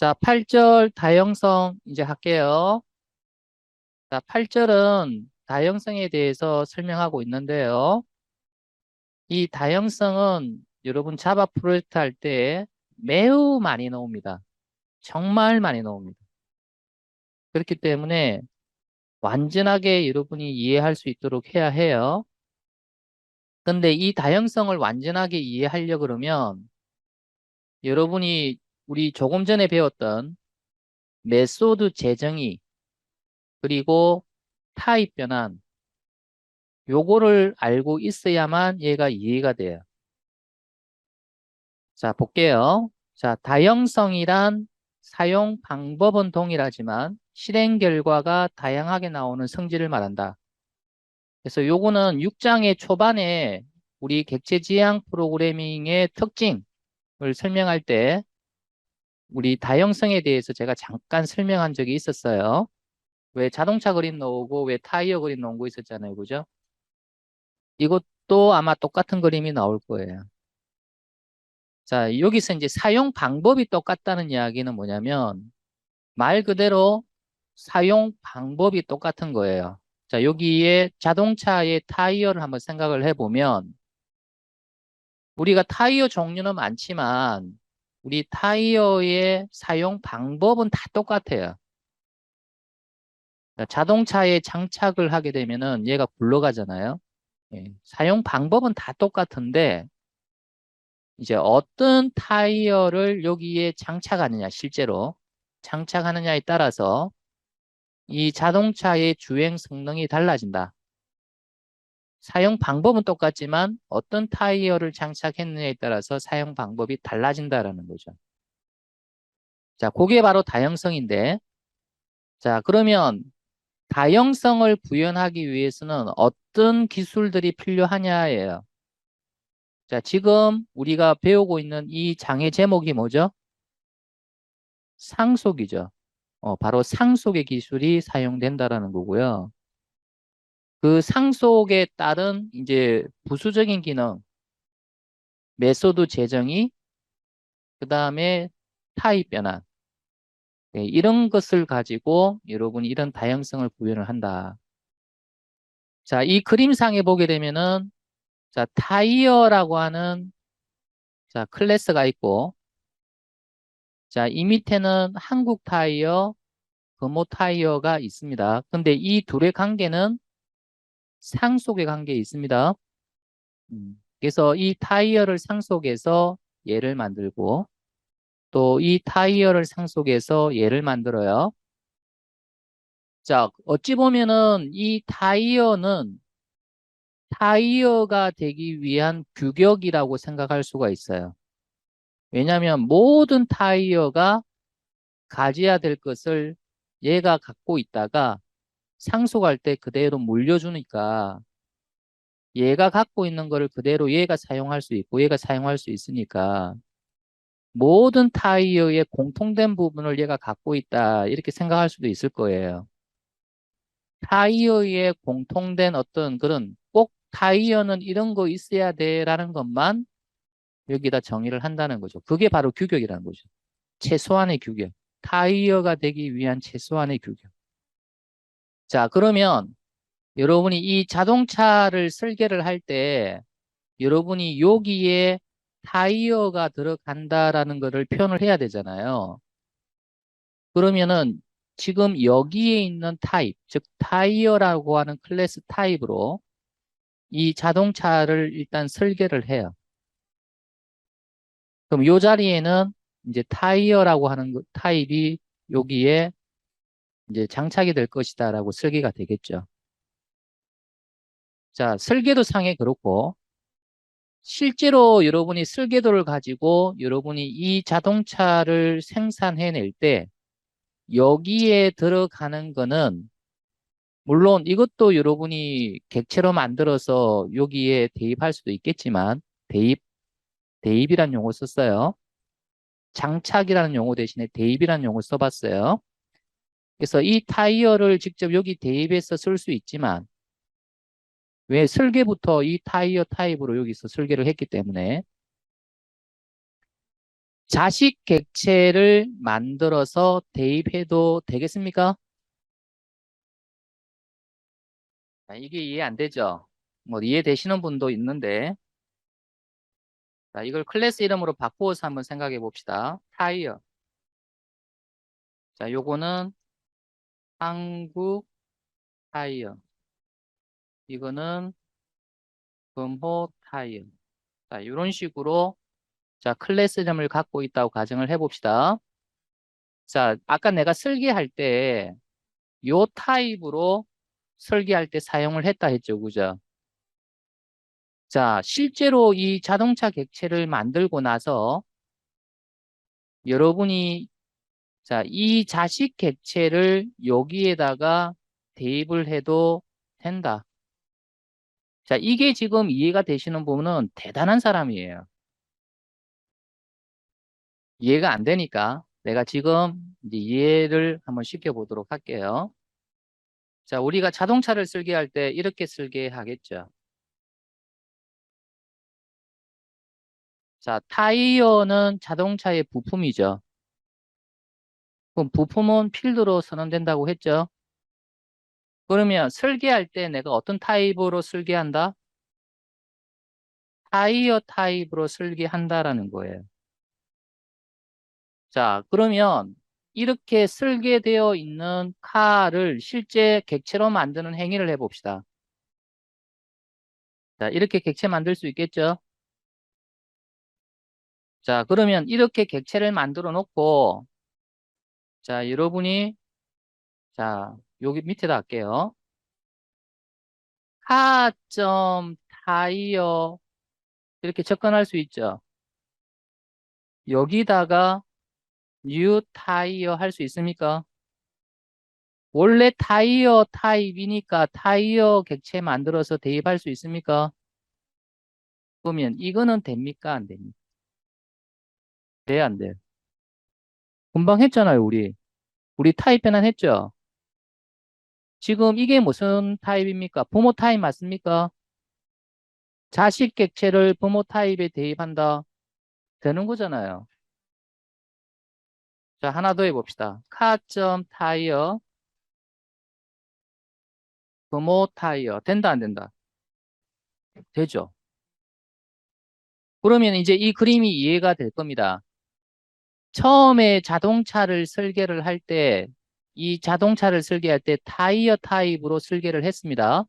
자, 8절 다형성 이제 할게요. 자, 8절은 다형성에 대해서 설명하고 있는데요. 이 다형성은 여러분 자바 프로젝트 할 때 매우 많이 나옵니다. 정말 많이 나옵니다. 그렇기 때문에 완전하게 여러분이 이해할 수 있도록 해야 해요. 근데 이 다형성을 완전하게 이해하려 그러면 여러분이 우리 조금 전에 배웠던 메소드 재정의 그리고 타입 변환 요거를 알고 있어야만 얘가 이해가 돼요. 자, 볼게요. 자, 다형성이란 사용 방법은 동일하지만 실행 결과가 다양하게 나오는 성질을 말한다. 그래서 요거는 6장의 초반에 우리 객체 지향 프로그래밍의 특징을 설명할 때 우리 다형성에 대해서 제가 잠깐 설명한 적이 있었어요. 왜 자동차 그림 나오고 왜 타이어 그림 나온 거 있었잖아요. 그죠? 이것도 아마 똑같은 그림이 나올 거예요. 자, 여기서 이제 사용 방법이 똑같다는 이야기는 뭐냐면 말 그대로 사용 방법이 똑같은 거예요. 자, 여기에 자동차의 타이어를 한번 생각을 해보면 우리가 타이어 종류는 많지만 우리 타이어의 사용 방법은 다 똑같아요. 자, 자동차에 장착을 하게 되면은 얘가 굴러가잖아요. 예, 사용 방법은 다 똑같은데 이제 어떤 타이어를 여기에 장착하느냐 실제로 장착하느냐에 따라서 이 자동차의 주행 성능이 달라진다. 사용 방법은 똑같지만 어떤 타이어를 장착했느냐에 따라서 사용 방법이 달라진다라는 거죠. 자, 그게 바로 다형성인데 자, 그러면 다형성을 구현하기 위해서는 어떤 기술들이 필요하냐예요. 자, 지금 우리가 배우고 있는 이 장의 제목이 뭐죠? 상속이죠. 어, 바로 상속의 기술이 사용된다라는 거고요. 그 상속에 따른 이제 부수적인 기능, 메소드 재정의, 그 다음에 타입 변환. 네, 이런 것을 가지고 여러분이 이런 다양성을 구현을 한다. 자, 이 그림상에 보게 되면은 자, 타이어라고 하는 자, 클래스가 있고 자, 이 밑에는 한국 타이어, 금호 타이어가 있습니다. 근데 이 둘의 관계는 상속의 관계에 있습니다. 음, 그래서 이 타이어를 상속해서 얘를 만들고 또 이 타이어를 상속해서 얘를 만들어요. 자, 어찌 보면은 이 타이어는 타이어가 되기 위한 규격이라고 생각할 수가 있어요. 왜냐하면 모든 타이어가 가져야 될 것을 얘가 갖고 있다가 상속할 때 그대로 물려주니까 얘가 갖고 있는 거를 그대로 얘가 사용할 수 있고 얘가 사용할 수 있으니까 모든 타이어의 공통된 부분을 얘가 갖고 있다 이렇게 생각할 수도 있을 거예요. 타이어의 공통된 어떤 그런 꼭 타이어는 이런 거 있어야 돼라는 것만 여기다 정의를 한다는 거죠. 그게 바로 규격이라는 거죠. 최소한의 규격. 타이어가 되기 위한 최소한의 규격. 자, 그러면 여러분이 이 자동차를 설계를 할 때 여러분이 여기에 타이어가 들어간다라는 것을 표현을 해야 되잖아요. 그러면은 지금 여기에 있는 타입, 즉 타이어라고 하는 클래스 타입으로 이 자동차를 일단 설계를 해요. 그럼 이 자리에는 이제 타이어라고 하는 타입이 여기에 이제 장착이 될 것이다라고 설계가 되겠죠. 자, 설계도 상에 그렇고 실제로 여러분이 설계도를 가지고 여러분이 이 자동차를 생산해낼 때 여기에 들어가는 거는 물론 이것도 여러분이 객체로 만들어서 여기에 대입할 수도 있겠지만 대입, 대입이라는 용어 썼어요. 장착이라는 용어 대신에 대입이라는 용어 써봤어요. 그래서 이 타이어를 직접 여기 대입해서 쓸 수 있지만 왜 설계부터 이 타이어 타입으로 여기서 설계를 했기 때문에 자식 객체를 만들어서 대입해도 되겠습니까? 자, 이게 이해 안 되죠? 뭐 이해되시는 분도 있는데 자, 이걸 클래스 이름으로 바꾸어서 한번 생각해 봅시다. 타이어. 자, 요거는 한국 타이어. 이거는 금호 타이어. 자, 이런 식으로 자, 클래스 이름을 갖고 있다고 가정을 해봅시다. 자, 아까 내가 설계할 때 요 타입으로 설계할 때 사용을 했다 했죠. 그죠? 자, 실제로 이 자동차 객체를 만들고 나서 여러분이 자, 이 자식 객체를 여기에다가 대입을 해도 된다. 자, 이게 지금 이해가 되시는 분은 대단한 사람이에요. 이해가 안 되니까 내가 지금 이제 이해를 한번 시켜보도록 할게요. 자, 우리가 자동차를 설계할 때 이렇게 설계하겠죠. 자, 타이어는 자동차의 부품이죠. 그럼 부품은 필드로 선언된다고 했죠. 그러면 설계할 때 내가 어떤 타입으로 설계한다? 타이어 타입으로 설계한다라는 거예요. 자, 그러면 이렇게 설계되어 있는 칼을 실제 객체로 만드는 행위를 해봅시다. 자, 이렇게 객체 만들 수 있겠죠? 자, 그러면 이렇게 객체를 만들어 놓고, 자, 여러분이, 자, 여기 밑에다 할게요. 카점 타이어, 이렇게 접근할 수 있죠? 여기다가 뉴 타이어 할 수 있습니까? 원래 타이어 타입이니까 타이어 객체 만들어서 대입할 수 있습니까? 그러면 이거는 됩니까? 안 됩니까? 돼야 안 돼요? 금방 했잖아요, 우리. 우리 타입 변환 했죠? 지금 이게 무슨 타입입니까? 부모 타입 맞습니까? 자식 객체를 부모 타입에 대입한다. 되는 거잖아요. 자, 하나 더 해봅시다. 카점 타이어 부모 타이어 된다 안 된다? 되죠. 그러면 이제 이 그림이 이해가 될 겁니다. 처음에 자동차를 설계를 할 때, 이 자동차를 설계할 때 타이어 타입으로 설계를 했습니다.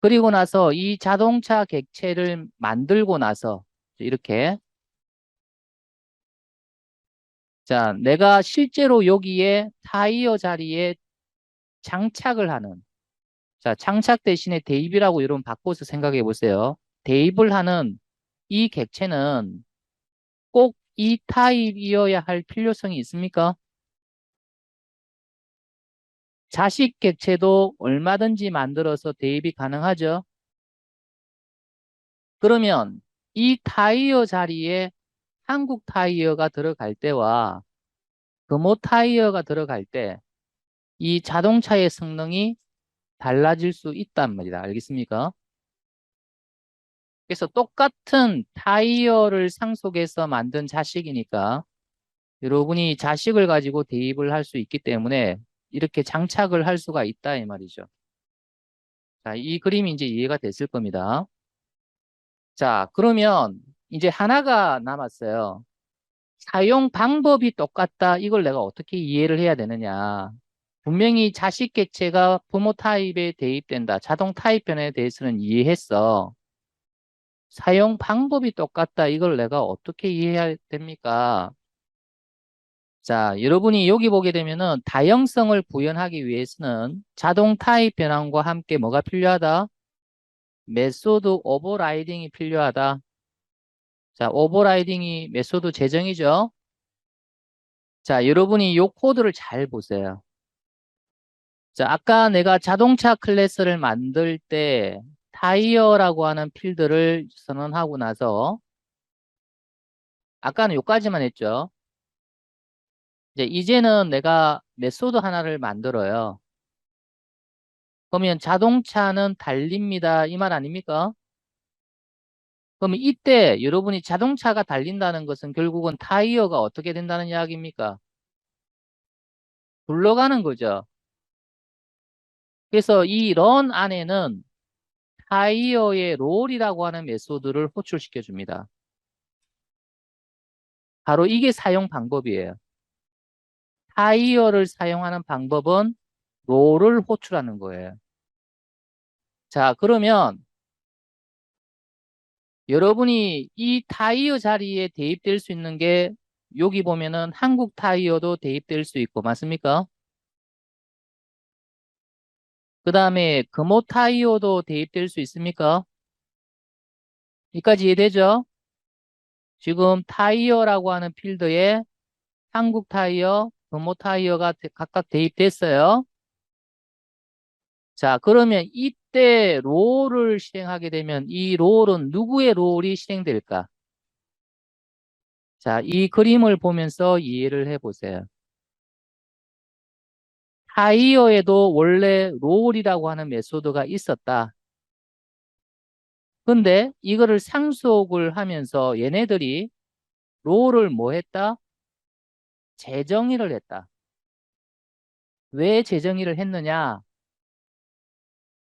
그리고 나서 이 자동차 객체를 만들고 나서 이렇게 자, 내가 실제로 여기에 타이어 자리에 장착을 하는 자, 장착 대신에 대입이라고 이런 바꿔서 생각해 보세요. 대입을 하는 이 객체는 꼭 이 타입이어야 할 필요성이 있습니까? 자식 객체도 얼마든지 만들어서 대입이 가능하죠. 그러면 이 타이어 자리에 한국 타이어가 들어갈 때와 금호 타이어가 들어갈 때 이 자동차의 성능이 달라질 수 있단 말이다. 알겠습니까? 그래서 똑같은 타이어를 상속해서 만든 자식이니까 여러분이 자식을 가지고 대입을 할 수 있기 때문에 이렇게 장착을 할 수가 있다 이 말이죠. 자, 이 그림이 이제 이해가 됐을 겁니다. 자, 그러면 이제 하나가 남았어요. 사용 방법이 똑같다. 이걸 내가 어떻게 이해를 해야 되느냐. 분명히 자식 객체가 부모 타입에 대입된다. 자동 타입 변화에 대해서는 이해했어. 사용 방법이 똑같다. 이걸 내가 어떻게 이해해야 됩니까? 자, 여러분이 여기 보게 되면은 다형성을 구현하기 위해서는 자동 타입 변환과 함께 뭐가 필요하다? 메소드 오버라이딩이 필요하다. 자, 오버라이딩이 메소드 재정이죠. 자, 여러분이 이 코드를 잘 보세요. 자, 아까 내가 자동차 클래스를 만들 때 타이어라고 하는 필드를 선언하고 나서 아까는 여기까지만 했죠. 이제 이제는 내가 메소드 하나를 만들어요. 그러면 자동차는 달립니다. 이 말 아닙니까? 그러면 이때 여러분이 자동차가 달린다는 것은 결국은 타이어가 어떻게 된다는 이야기입니까? 굴러가는 거죠. 그래서 이 런 안에는 타이어의 롤이라고 하는 메소드를 호출시켜 줍니다. 바로 이게 사용 방법이에요. 타이어를 사용하는 방법은 롤을 호출하는 거예요. 자, 그러면 여러분이 이 타이어 자리에 대입될 수 있는 게 여기 보면은 한국 타이어도 대입될 수 있고 맞습니까? 그 다음에 금호 타이어도 대입될 수 있습니까? 여기까지 이해되죠? 지금 타이어라고 하는 필드에 한국 타이어, 금호 타이어가 대- 각각 대입됐어요. 자, 그러면 이때 롤을 실행하게 되면 이 롤은 누구의 롤이 실행될까? 자, 이 그림을 보면서 이해를 해보세요. 타이어에도 원래 롤이라고 하는 메소드가 있었다. 근데 이거를 상속을 하면서 얘네들이 롤을 뭐 했다? 재정의를 했다. 왜 재정의를 했느냐?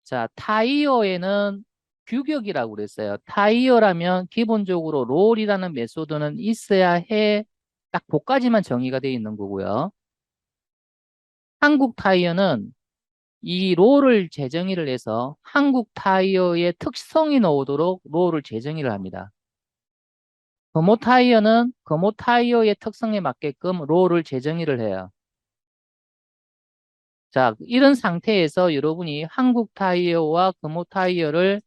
자, 타이어에는 규격이라고 그랬어요. 타이어라면 기본적으로 롤이라는 메소드는 있어야 해. 딱 그까지만 정의가 되어 있는 거고요. 한국 타이어는 이 롤을 재정의를 해서 한국 타이어의 특성이 나오도록 롤을 재정의를 합니다. 금호 타이어는 금호 타이어의 특성에 맞게끔 롤을 재정의를 해요. 자, 이런 상태에서 여러분이 한국 타이어와 금호 타이어를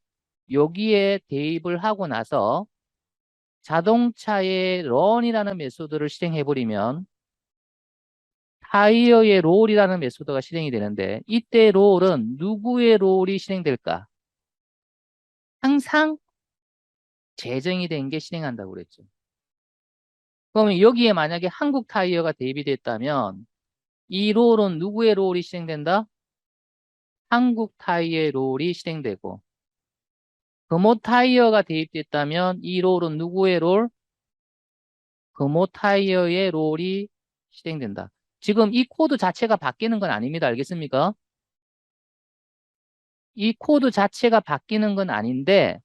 여기에 대입을 하고 나서 자동차의 런이라는 메소드를 실행해버리면 타이어의 롤이라는 메소드가 실행이 되는데 이때 롤은 누구의 롤이 실행될까? 항상 재정이 된 게 실행한다고 그랬죠. 그러면 여기에 만약에 한국 타이어가 대입이 됐다면 이 롤은 누구의 롤이 실행된다? 한국 타이어의 롤이 실행되고 금호 타이어가 대입됐다면 이 롤은 누구의 롤? 금호 타이어의 롤이 실행된다. 지금 이 코드 자체가 바뀌는 건 아닙니다. 알겠습니까? 이 코드 자체가 바뀌는 건 아닌데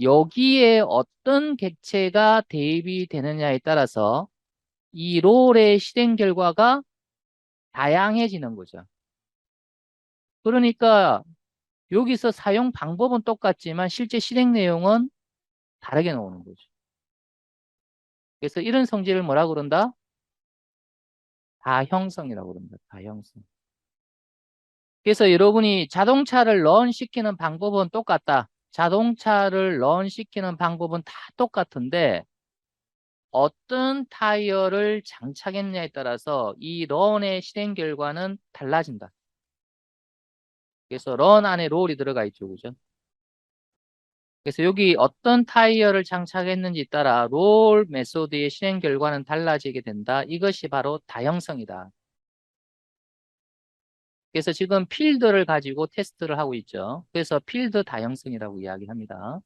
여기에 어떤 객체가 대입이 되느냐에 따라서 이 롤의 실행 결과가 다양해지는 거죠. 그러니까 여기서 사용 방법은 똑같지만 실제 실행 내용은 다르게 나오는 거죠. 그래서 이런 성질을 뭐라 그런다? 다형성이라고 그럽니다. 다형성. 그래서 여러분이 자동차를 런 시키는 방법은 똑같다. 자동차를 런 시키는 방법은 다 똑같은데 어떤 타이어를 장착했냐에 따라서 이 런의 실행 결과는 달라진다. 그래서 런 안에 롤이 들어가 있죠. 그죠? 그래서 여기 어떤 타이어를 장착했는지 따라 롤 메소드의 실행 결과는 달라지게 된다. 이것이 바로 다형성이다. 그래서 지금 필드를 가지고 테스트를 하고 있죠. 그래서 필드 다형성이라고 이야기합니다.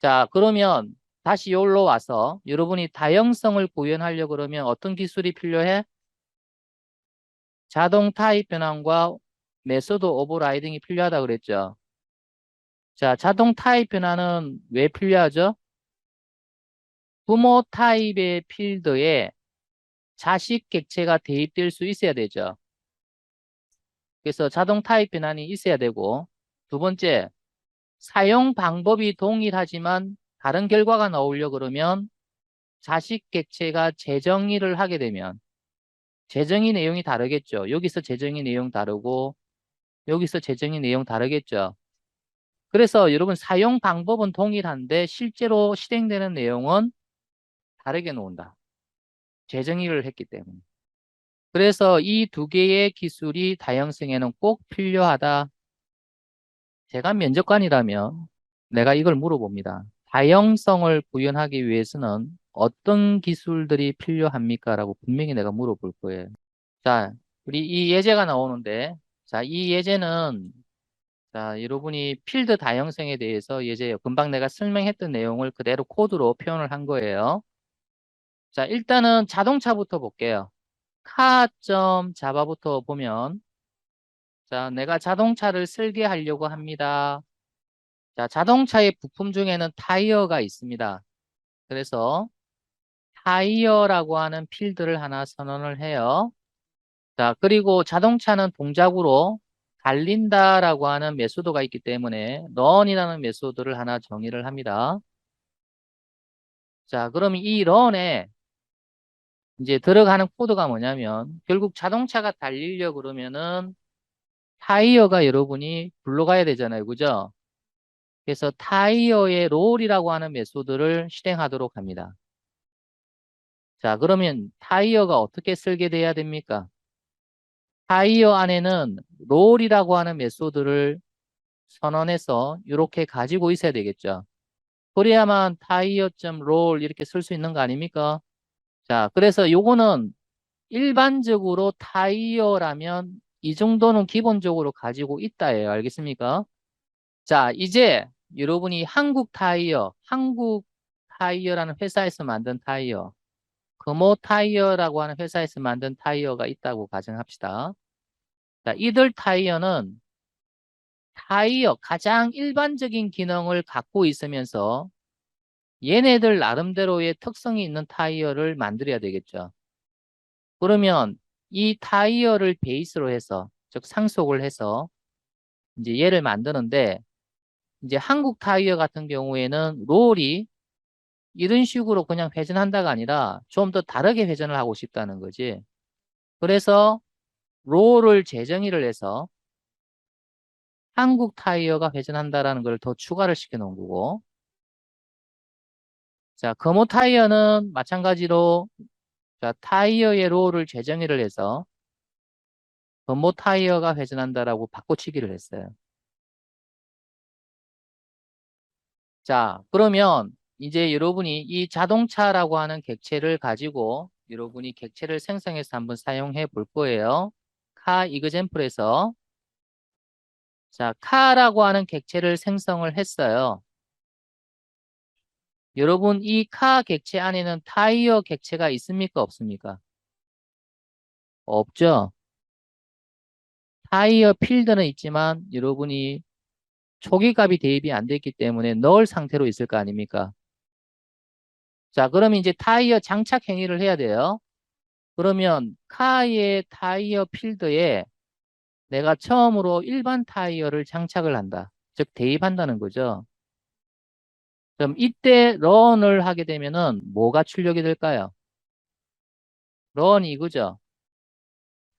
자, 그러면 다시 여기로 와서 여러분이 다형성을 구현하려고 그러면 어떤 기술이 필요해? 자동 타입 변환과 메소드 오버라이딩이 필요하다 그랬죠. 자, 자동 타입 변환은 왜 필요하죠? 부모 타입의 필드에 자식 객체가 대입될 수 있어야 되죠. 그래서 자동 타입 변환이 있어야 되고 두 번째, 사용 방법이 동일하지만 다른 결과가 나오려 그러면 자식 객체가 재정의를 하게 되면 재정의 내용이 다르겠죠. 여기서 재정의 내용 다르고 여기서 재정의 내용 다르겠죠. 그래서 여러분 사용 방법은 동일한데 실제로 실행되는 내용은 다르게 나온다. 재정의를 했기 때문에. 그래서 이 두 개의 기술이 다형성에는 꼭 필요하다. 제가 면접관이라면 내가 이걸 물어봅니다. 다형성을 구현하기 위해서는 어떤 기술들이 필요합니까? 라고 분명히 내가 물어볼 거예요. 자, 우리 이 예제가 나오는데, 자, 이 예제는 자, 여러분이 필드 다형성에 대해서 예제 금방 내가 설명했던 내용을 그대로 코드로 표현을 한 거예요. 자, 일단은 자동차부터 볼게요. 카.자바부터 보면 자, 내가 자동차를 설계하려고 합니다. 자, 자동차의 부품 중에는 타이어가 있습니다. 그래서 타이어라고 하는 필드를 하나 선언을 해요. 자, 그리고 자동차는 동작으로 달린다라고 하는 메소드가 있기 때문에 run이라는 메소드를 하나 정의를 합니다. 자, 그럼 이 run에 이제 들어가는 코드가 뭐냐면 결국 자동차가 달리려 그러면은 타이어가 여러분이 굴러가야 되잖아요. 그죠? 그래서 타이어의 롤이라고 하는 메소드를 실행하도록 합니다. 자, 그러면 타이어가 어떻게 설계돼야 됩니까? 타이어 안에는 롤이라고 하는 메소드를 선언해서 이렇게 가지고 있어야 되겠죠. 그래야만 타이어.롤 이렇게 쓸 수 있는 거 아닙니까? 자, 그래서 요거는 일반적으로 타이어라면 이 정도는 기본적으로 가지고 있다예요. 알겠습니까? 자, 이제 여러분이 한국 타이어, 한국 타이어라는 회사에서 만든 타이어, 금호 타이어라고 하는 회사에서 만든 타이어가 있다고 가정합시다. 자, 이들 타이어는 타이어 가장 일반적인 기능을 갖고 있으면서 얘네들 나름대로의 특성이 있는 타이어를 만들어야 되겠죠. 그러면 이 타이어를 베이스로 해서 즉 상속을 해서 이제 얘를 만드는데 이제 한국 타이어 같은 경우에는 롤이 이런 식으로 그냥 회전한다가 아니라 좀 더 다르게 회전을 하고 싶다는 거지. 그래서 롤을 재정의를 해서 한국 타이어가 회전한다라는 걸 더 추가를 시켜 놓은 거고 자, 금호 타이어는 마찬가지로 자, 타이어의 롤을 재정의를 해서 금호 타이어가 회전한다라고 바꿔치기를 했어요. 자, 그러면 이제 여러분이 이 자동차라고 하는 객체를 가지고 여러분이 객체를 생성해서 한번 사용해 볼 거예요. 카 이그젠플에서 자, 카라고 하는 객체를 생성을 했어요. 여러분 이 카 객체 안에는 타이어 객체가 있습니까? 없습니까? 없죠. 타이어 필드는 있지만 여러분이 초기 값이 대입이 안 됐기 때문에 넣을 상태로 있을 거 아닙니까? 자, 그러면 이제 타이어 장착 행위를 해야 돼요. 그러면 카의 타이어 필드에 내가 처음으로 일반 타이어를 장착을 한다. 즉 대입한다는 거죠. 그럼 이때 런을 하게 되면은 뭐가 출력이 될까요? 런이 이거죠.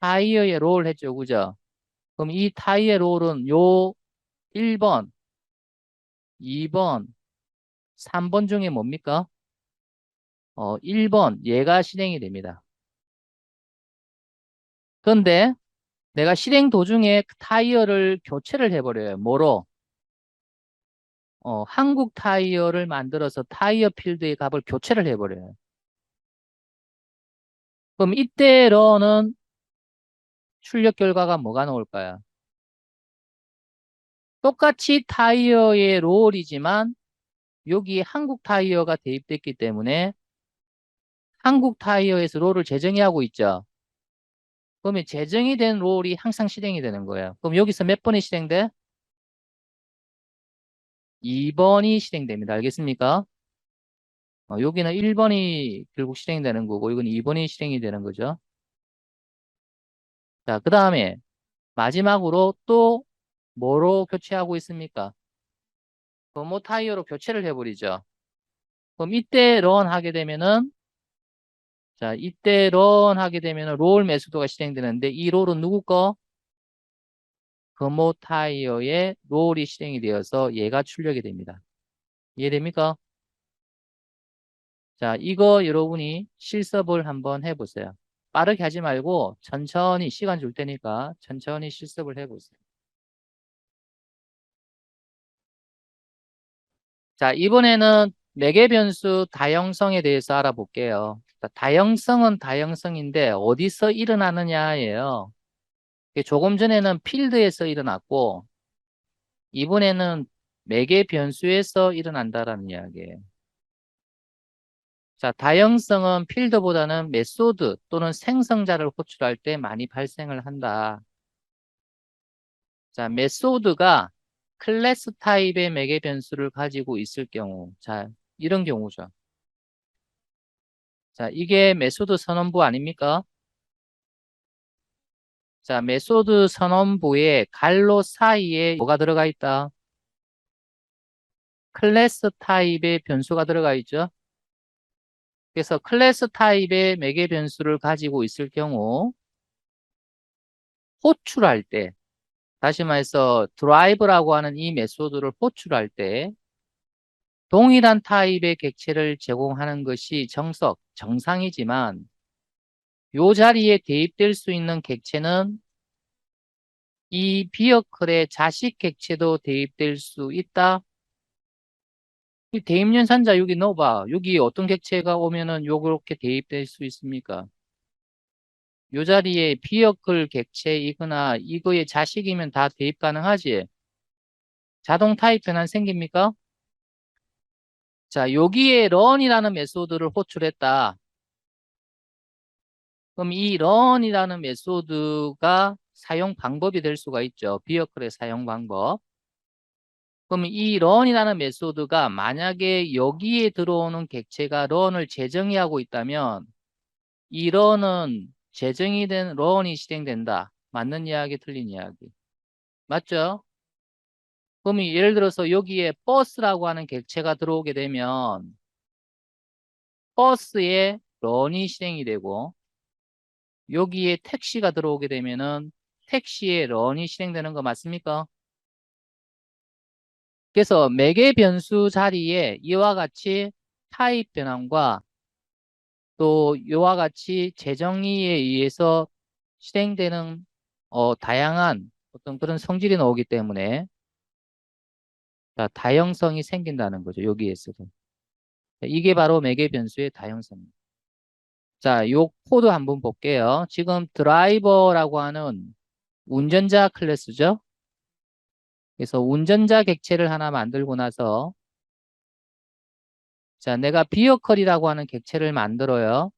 타이어에 롤 했죠. 그죠? 그럼 이 타이어 롤은 요 1번, 2번, 3번 중에 뭡니까? 어, 1번 얘가 실행이 됩니다. 그런데 내가 실행 도중에 타이어를 교체를 해버려요. 뭐로? 어, 한국 타이어를 만들어서 타이어 필드의 값을 교체를 해버려요. 그럼 이때로는 출력 결과가 뭐가 나올까요? 똑같이 타이어의 롤이지만 여기 한국 타이어가 대입됐기 때문에 한국 타이어에서 롤을 재정의 하고 있죠. 그러면 재정이 된 롤이 항상 실행이 되는 거예요. 그럼 여기서 몇 번이 실행돼? 2번이 실행됩니다. 알겠습니까? 어, 여기는 1번이 결국 실행되는 거고 이건 2번이 실행이 되는 거죠. 자, 그 다음에 마지막으로 또 뭐로 교체하고 있습니까? 버모 타이어로 교체를 해버리죠. 그럼 이때 런 하게 되면은 자 이때 런 하게 되면은 롤 매수도가 실행되는데 이 롤은 누구 거? 금호 타이어의 롤이 실행이 되어서 얘가 출력이 됩니다. 이해됩니까? 자, 이거 여러분이 실습을 한번 해보세요. 빠르게 하지 말고 천천히 시간 줄 테니까 천천히 실습을 해보세요. 자, 이번에는 매개 변수 다형성에 대해서 알아볼게요. 다형성은 다형성인데 어디서 일어나느냐예요. 조금 전에는 필드에서 일어났고 이번에는 매개 변수에서 일어난다라는 이야기예요. 자, 다형성은 필드보다는 메소드 또는 생성자를 호출할 때 많이 발생을 한다. 자, 메소드가 클래스 타입의 매개 변수를 가지고 있을 경우, 자, 이런 경우죠. 자, 이게 메소드 선언부 아닙니까? 자, 메소드 선언부에 갈로 사이에 뭐가 들어가 있다? 클래스 타입의 변수가 들어가 있죠. 그래서 클래스 타입의 매개 변수를 가지고 있을 경우 호출할 때 다시 말해서 드라이브라고 하는 이 메소드를 호출할 때 동일한 타입의 객체를 제공하는 것이 정석, 정상이지만 이 자리에 대입될 수 있는 객체는 이 비어클의 자식 객체도 대입될 수 있다. 이 대입 연산자 여기 넣어봐. 여기 어떤 객체가 오면은 요렇게 대입될 수 있습니까? 요 자리에 비어클 객체이거나 이거의 자식이면 다 대입 가능하지? 자동 타입 변환 생깁니까? 자, 여기에 run이라는 메소드를 호출했다. 그럼 이 run이라는 메소드가 사용 방법이 될 수가 있죠. 비어클의 사용 방법. 그럼 이 run이라는 메소드가 만약에 여기에 들어오는 객체가 run을 재정의 하고 있다면 이 run은 재정이 된 run이 실행된다. 맞는 이야기, 틀린 이야기. 맞죠? 그럼 예를 들어서 여기에 버스라고 하는 객체가 들어오게 되면 버스에 run이 실행이 되고 여기에 택시가 들어오게 되면은 택시에 run이 실행되는 거 맞습니까? 그래서 매개 변수 자리에 이와 같이 타입 변환과 또 이와 같이 재정의에 의해서 실행되는 어, 다양한 어떤 그런 성질이 나오기 때문에 자, 다형성이 생긴다는 거죠. 여기에서도. 이게 바로 매개 변수의 다형성입니다. 자, 요 코드 한번 볼게요. 지금 드라이버라고 하는 운전자 클래스죠. 그래서 운전자 객체를 하나 만들고 나서 자, 내가 비어컬이라고 하는 객체를 만들어요.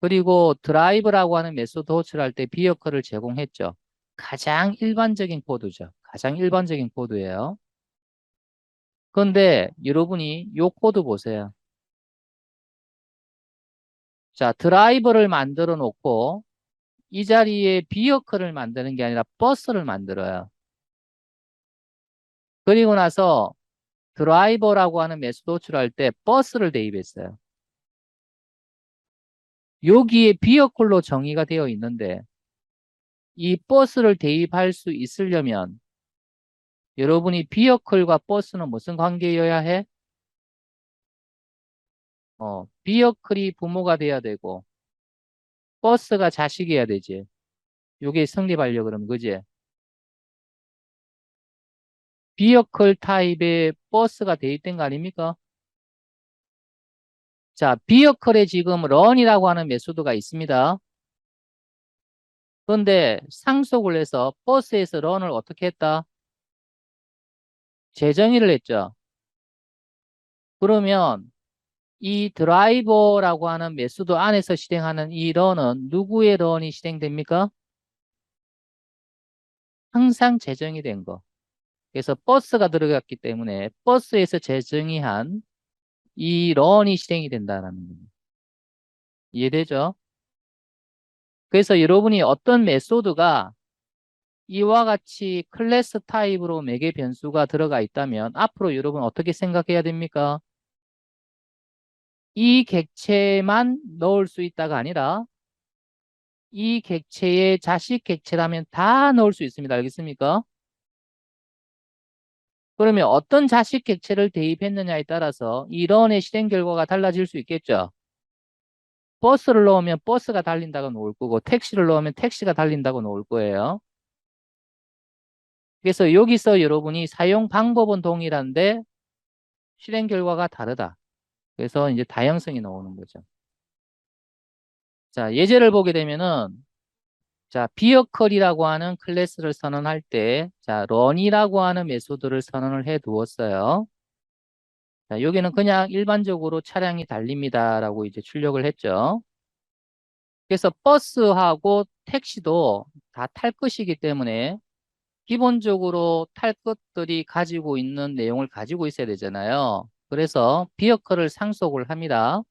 그리고 드라이브라고 하는 메소드 호출할 때 비어컬을 제공했죠. 가장 일반적인 코드죠. 가장 일반적인 코드예요. 그런데 여러분이 이 코드 보세요. 자, 드라이버를 만들어 놓고 이 자리에 비어컬을 만드는 게 아니라 버스를 만들어요. 그리고 나서 드라이버라고 하는 메소드 호출할 때 버스를 대입했어요. 여기에 비어콜로 정의가 되어 있는데 이 버스를 대입할 수 있으려면 여러분이 비어클과 버스는 무슨 관계여야 해? 어, 비어클이 부모가 돼야 되고 버스가 자식이어야 되지. 요게 성립하려 그러면 그지? 비어클 타입의 버스가 대입된 거 아닙니까? 자, 비어클에 지금 런이라고 하는 메소드가 있습니다. 그런데 상속을 해서 버스에서 런을 어떻게 했다? 재정의를 했죠. 그러면 이 드라이버라고 하는 메소드 안에서 실행하는 이 런은 누구의 런이 실행됩니까? 항상 재정이 된 거. 그래서 버스가 들어갔기 때문에 버스에서 재정의한 이 런이 실행이 된다는 겁니다. 이해되죠? 그래서 여러분이 어떤 메소드가 이와 같이 클래스 타입으로 매개 변수가 들어가 있다면 앞으로 여러분 어떻게 생각해야 됩니까? 이 객체만 넣을 수 있다가 아니라 이 객체의 자식 객체라면 다 넣을 수 있습니다. 알겠습니까? 그러면 어떤 자식 객체를 대입했느냐에 따라서 이런의 실행 결과가 달라질 수 있겠죠. 버스를 넣으면 버스가 달린다고 놓을 거고 택시를 넣으면 택시가 달린다고 놓을 거예요. 그래서 여기서 여러분이 사용 방법은 동일한데 실행 결과가 다르다. 그래서 이제 다양성이 나오는 거죠. 자, 예제를 보게 되면은 자, 비어컬이라고 하는 클래스를 선언할 때, 자, 런이라고 하는 메소드를 선언을 해 두었어요. 자, 여기는 그냥 일반적으로 차량이 달립니다라고 이제 출력을 했죠. 그래서 버스하고 택시도 다 탈 것이기 때문에 기본적으로 탈 것들이 가지고 있는 내용을 가지고 있어야 되잖아요. 그래서 비어컬을 상속을 합니다.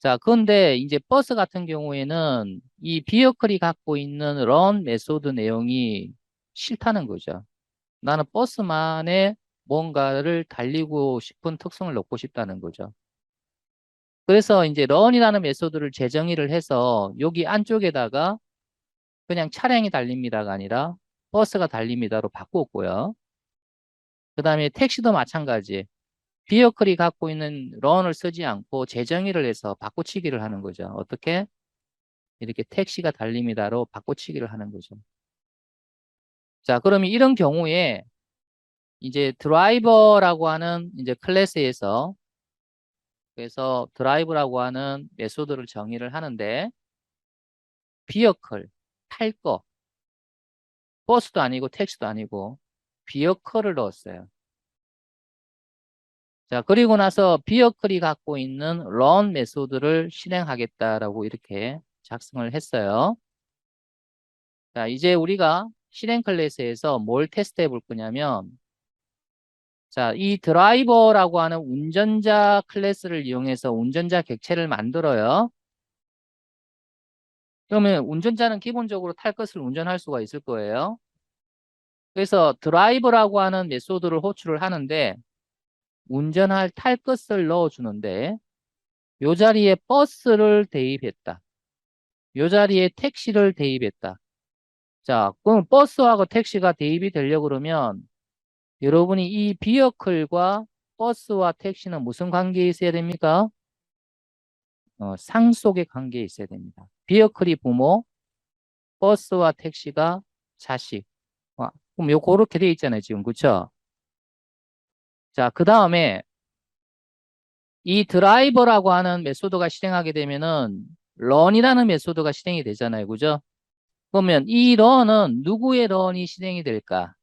자, 그런데 이제 버스 같은 경우에는 이 비어컬이 갖고 있는 run 메소드 내용이 싫다는 거죠. 나는 버스만의 뭔가를 달리고 싶은 특성을 넣고 싶다는 거죠. 그래서 이제 run이라는 메소드를 재정의를 해서 여기 안쪽에다가 그냥 차량이 달립니다가 아니라 버스가 달립니다로 바꿨고요. 그 다음에 택시도 마찬가지. 비어클이 갖고 있는 런을 쓰지 않고 재정의를 해서 바꿔치기를 하는 거죠. 어떻게? 이렇게 택시가 달립니다로 바꿔치기를 하는 거죠. 자, 그러면 이런 경우에 이제 드라이버라고 하는 이제 클래스에서 그래서 드라이브라고 하는 메소드를 정의를 하는데 비어클, 탈 거, 버스도 아니고 택시도 아니고 비어클을 넣었어요. 자, 그리고 나서 비어클이 갖고 있는 run 메소드를 실행하겠다라고 이렇게 작성을 했어요. 자, 이제 우리가 실행 클래스에서 뭘 테스트해 볼 거냐면 자, 이 드라이버라고 하는 운전자 클래스를 이용해서 운전자 객체를 만들어요. 그러면 운전자는 기본적으로 탈 것을 운전할 수가 있을 거예요. 그래서 드라이버라고 하는 메소드를 호출을 하는데 운전할 탈 것을 넣어주는데 요 자리에 버스를 대입했다. 요 자리에 택시를 대입했다. 자, 그럼 버스하고 택시가 대입이 되려고 그러면 여러분이 이 비어클과 버스와 택시는 무슨 관계에 있어야 됩니까? 어, 상속의 관계에 있어야 됩니다. 비어클이 부모, 버스와 택시가 자식. 어, 그럼 요 그렇게 돼 있잖아요, 지금. 그쵸? 자, 그 다음에 이 드라이버라고 하는 메소드가 실행하게 되면은 런이라는 메소드가 실행이 되잖아요. 그죠? 그러면 이 런은 누구의 런이 실행이 될까?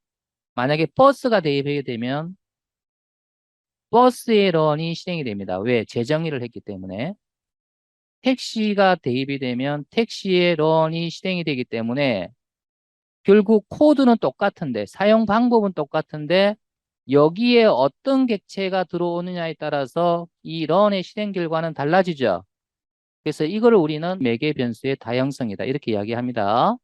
만약에 버스가 대입하게 되면 버스의 런이 실행이 됩니다. 왜? 재정의를 했기 때문에. 택시가 대입이 되면 택시의 런이 실행이 되기 때문에 결국 코드는 똑같은데 사용 방법은 똑같은데 여기에 어떤 객체가 들어오느냐에 따라서 이 런의 실행 결과는 달라지죠. 그래서 이거를 우리는 매개 변수의 다양성이다. 이렇게 이야기합니다.